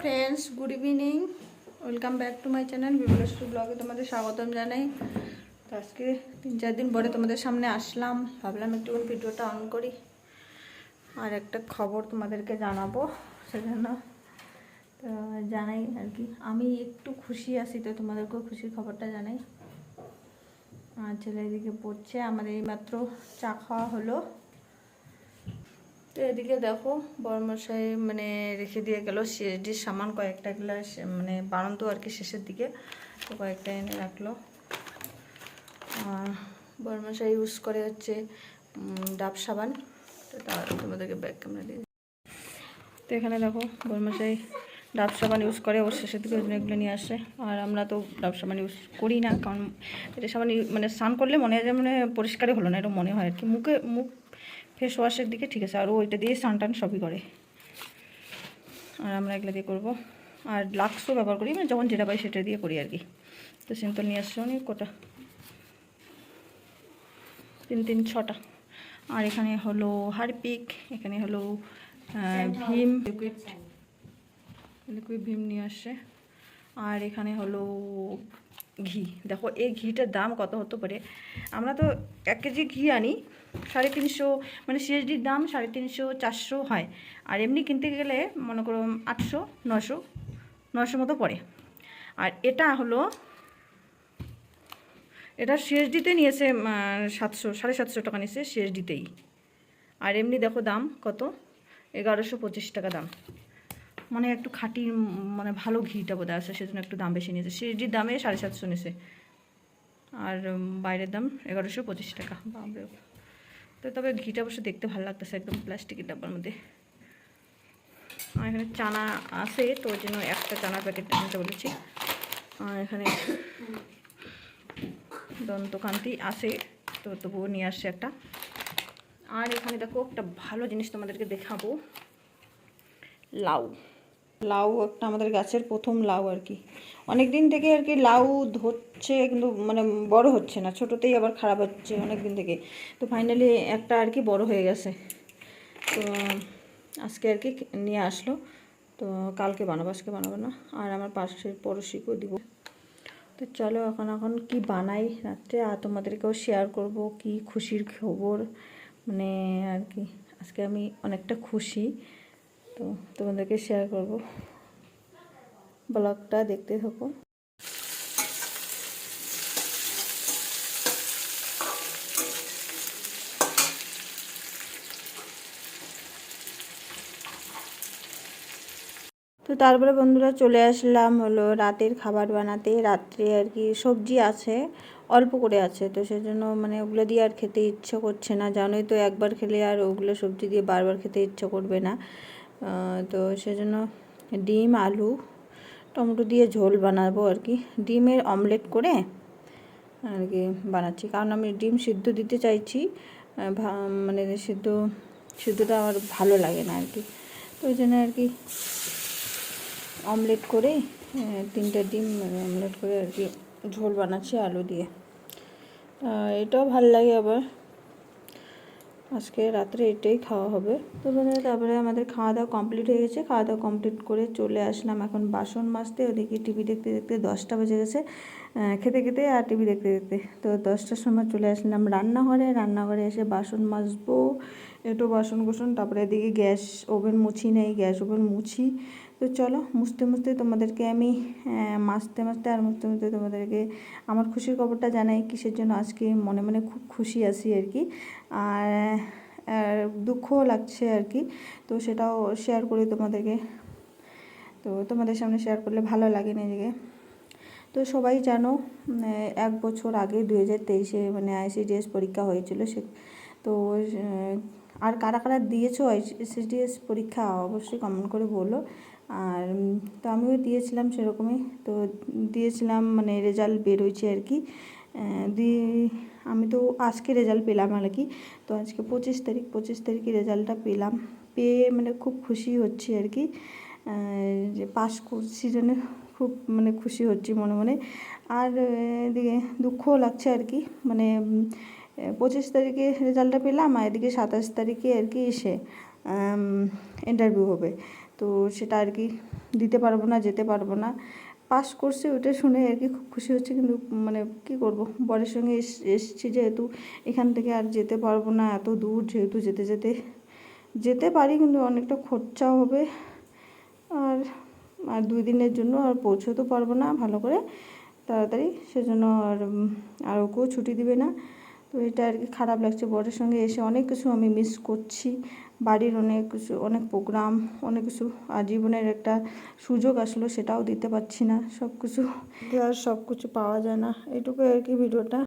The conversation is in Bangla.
Friends good evening welcome back to my channel Bibalshree ব্লগে তোমাদের স্বাগতম জানাই। তো আজকে তিন চার দিন পরে তোমাদের সামনে আসলাম। ভাবলাম একটু ভিডিওটা অন করি। আর একটা খবর তোমাদেরকে জানাব, সেজন্য তো জানাই আর কি। আমি একটু খুশি আছি তো তোমাদেরকেও খুশির খবরটা জানাই। আর ছেলে এদিকে পড়ছে, আমাদের এইমাত্র চা খাওয়া হলো। এদিকে দেখো বড়মশাই মানে রেখে দিয়ে গেল সিএসডির সামান, কয়েকটা গ্লাস মানে বানান্ত আর কি শেষের দিকে, তো কয়েকটা এনে রাখল। আর বড়মশাই ইউজ করে হচ্ছে ডাব সাবান, তো তোমাদেরকে ব্যাক ক্যামেরা দিয়ে। তো এখানে দেখো বড়মশাই ডাব সাবান ইউজ করে ওর শেষের দিকে এগুলো নিয়ে আসে। আর আমরা তো ডাব সাবান ইউজ করি না, কারণ এটা সাবান মানে স্নান করলে মনে হয় যে মানে পরিষ্কারই হলো না এটা মনে হয় আর কি। মুখে, মুখ ফেস ওয়াশের দিকে ঠিক আছে আর ওইটা দিয়ে স্নান টান সবই করে। আর আমরা এগুলো দিয়ে করব। আর লাক্সও ব্যবহার করি মানে যখন যেটা পাই সেটা দিয়ে করি আর কি। তো সিম্পল নিয়ে আসছে অনেক কটা? তিন তিন ছটা। আর এখানে হলো হারপিক এখানে হলো আহ, লিকুইড লিকুইড ভীম নিয়ে আসছে। আর এখানে হলো ঘি। দেখো এই ঘিটার দাম কত হতে পারে? আমরা তো এক কেজি ঘি আনি সাড়ে তিনশো মানে সিএসডির দাম সাড়ে তিনশো, চারশো হয়। আর এমনি কিনতে গেলে মনে করো আটশো নশো নশো মতো পড়ে। আর এটা হলো, এটা সিএসডিতে নিয়েছে সাতশো, সাড়ে সাতশো টাকা নিয়েছে সিএসডিতেই আর এমনি দেখো দাম কত? এগারোশো পঁচিশ টাকা দাম। মানে একটু খাঁটি মানে ভালো ঘিটা বোধহয় আছে, সেজন্য একটু দাম বেশি নিয়েছে। সিএসডির দামে সাড়ে সাতশো নিয়েছে। আর বাইরের দাম এগারোশো পঁচিশ টাকা। বাপরে তো তবে ঘিটা অবশ্য দেখতে ভালো লাগতেছে একদম প্লাস্টিকের ডাব্বার মধ্যে। আর এখানে চানা আছে, তো ওই জন্য একটা চানার প্যাকেট নিতে বলেছি। আর এখানে দন্তকান্তি আছে, তো তবুও নিয়ে আসছে একটা। আর এখানে দেখো একটা ভালো জিনিস তোমাদেরকে দেখাবো। লাউ। লাউ একটা আমাদের গাছের প্রথম লাউ আর কি। অনেক দিন থেকে আর কি লাউ ধরছে কিন্তু মানে বড় হচ্ছে না, ছোটোতেই আবার খারাপ হচ্ছে অনেক দিন থেকে। তো ফাইনালি একটা আর কি বড় হয়ে গেছে। তো আজকে আর কি নিয়ে আসলো। তো কালকে বানাবো, আজকে বানাবো না। আর আমার পাশের পড়োশিকেও দিব। তো চলো এখন এখন কি বানাই রাত্রে? আর তোমাদেরকেও শেয়ার করব কি খুশির খবর। মানে আর কি, আজকে আমি অনেকটা খুশি। তো তোমাদেরকে শেয়ার করব। ব্লগটা দেখতে থাকো। তো তারপরে বন্ধুরা চলে আসলাম হলো রাতের খাবার বানাতে। রাত্রে আর কি সবজি আছে, অল্প করে আছে, তো সেজন্য মানে ওগুলো দিয়ে আর খেতে ইচ্ছে করছে না। জানোই তো একবার খেলে আর ওগুলো সবজি দিয়ে বারবার খেতে ইচ্ছে করবে না। তো সেজন্য ডিম, আলু, টমেটো দিয়ে ঝোল বানাবো আর কি। ডিমের অমলেট করে আর কি বানাচ্ছি। কারণ আমি ডিম সিদ্ধ দিতে চাইছি মানে সিদ্ধ, সিদ্ধটা আমার ভালো লাগে না আর কি। তো ওই জন্য আর কি অমলেট করে তিনটা ডিম অমলেট করে আর কি ঝোল বানাচ্ছি আলু দিয়ে। এটাও ভালো লাগে আবার। আজকে রাত্রে এটাই খাওয়া হবে। তো বন্ধুরা, তারপরে আমাদের খাওয়া দাওয়া কমপ্লিট হয়ে গেছে। খাওয়া দাওয়া কমপ্লিট করে চলে আসলাম এখন বাসন মাজতে। ওদিকে টিভি দেখতে দেখতে দশটা বেজে গেছে খেতে খেতে আর টিভি দেখতে দেখতে। তো দশটার সময় চলে আসলাম রান্নাঘরে। রান্নাঘরে এসে বাসন মাজবো একটু বাসন কোসন তারপরে এদিকে গ্যাস ওভেন মুছি নেই, গ্যাস ওভেন মুছি। তো চলো মুছতে মুছতে তোমাদেরকে আমি আহ, মাজতে মাজতে আর মুছতে মুছতে তোমাদেরকে আমার খুশির খবরটা জানাই কিসের জন্য আজকে মনে মনে খুব খুশি আছি আর কি। আর আর দুঃখও লাগছে আর কি। তো সেটাও শেয়ার করি তোমাদেরকে। তো তোমাদের সামনে শেয়ার করলে ভালো লাগে নিজেকে। তো সবাই জানো এক বছর আগে দু হাজার তেইশে মানে আইসিডিএস পরীক্ষা হয়েছিল সে তো আর কারা কারা দিয়েছ আইসিডিএস পরীক্ষা অবশ্যই কমেন্ট করে বলো। আর তো আমিও দিয়েছিলাম সেরকমই। তো দিয়েছিলাম মানে রেজাল্ট বেরোয়ছে আর কি। দিয়ে আমি তো আজকে রেজাল্ট পেলাম আর কি। তো আজকে পঁচিশ তারিখ, পঁচিশ তারিখে রেজাল্টটা পেলাম। পেয়ে মানে খুব খুশি হচ্ছি আর কি। যে পাস করছি জন্য খুব মানে খুশি হচ্ছি মনে মনে। আর এদিকে দুঃখও লাগছে আর কি। মানে পঁচিশ তারিখে রেজাল্টটা পেলাম আর এদিকে সাতাশ তারিখে আর কি এসে ইন্টারভিউ হবে। তো সেটা আর কি দিতে পারব না, যেতে পারব না। পাস করছে ওটা শুনে আর কি খুব খুশি হচ্ছে, কিন্তু মানে কি করব? বরের সঙ্গে এস- এসছি যেহেতু, এখান থেকে আর যেতে পারব না, এত দূর যেহেতু যেতে যেতে। যেতে পারি, কিন্তু অনেকটা খরচাও হবে। আর আর দুই দিনের জন্য আর পৌঁছতেও পারব না ভালো করে। তাড়াতাড়ি, সেজন্য আর আর ওকেও ছুটি দিবে না। তো এটা আর কি খারাপ লাগছে বরের সঙ্গে এসে। অনেক কিছু আমি মিস করছি। বাড়ির অনেক কিছু, অনেক প্রোগ্রাম অনেক কিছু আর জীবনের একটা সুযোগ আসলো, সেটাও দিতে পারছি না। সব কিছু আর সব কিছু পাওয়া যায় না। এটুকু আর কি ভিডিওটা।